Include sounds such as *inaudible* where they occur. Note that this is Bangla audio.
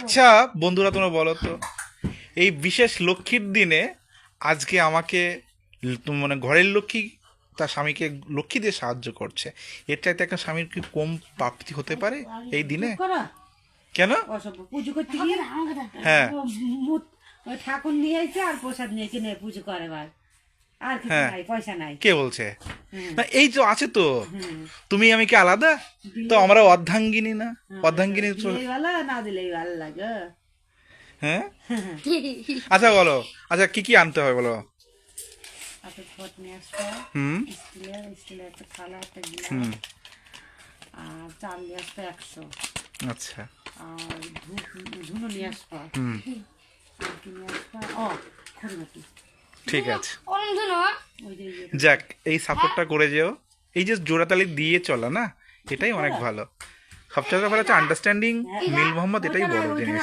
আচ্ছা বন্ধুরা তোমরা বলো তো। এই বিশেষ লক্ষ্মীর দিনে আজকে আমাকে মানে ঘরের লক্ষ্মী তার স্বামীকে লক্ষ্মী দিয়ে সাহায্য করছে। এর চাইতে একটা স্বামীর কি কম প্রাপ্তি হতে পারে এই দিনে? কেন? পুজো করতে গিয়ে হ্যাঁ। ঠাকুর নিয়ে এসে আর প্রসাদ নিয়ে কিনে পুজো করে আর কিছু হ্যাঁ। নাই পয়সা নাই। কে বলছে? না এই তো আছে তো। তুমি আমি কি আলাদা? তো আমরা অর্ধাঙ্গিনী না? অর্ধাঙ্গিনী তো দিলেই না দিলেই ভালো লাগে। হ্যাঁ? *laughs* আচ্ছা বলো। আচ্ছা কি কি আনতে হয় বলো? আসব হুম। আর চাল নিয়ে একশো। আচ্ছা। আর ধুনো নিয়ে আসব হুম। আর কি নিয়ে আসব ও খড়িমাটি ঠিক আছে। যাক এই সাপোর্টটা করে যেও। এই যে জোড়াতালি দিয়ে চলা না এটাই অনেক ভালো। সবচেয়ে ভালো হচ্ছে আন্ডারস্ট্যান্ডিং মিল মোহাম্মদ এটাই বড় জিনিস।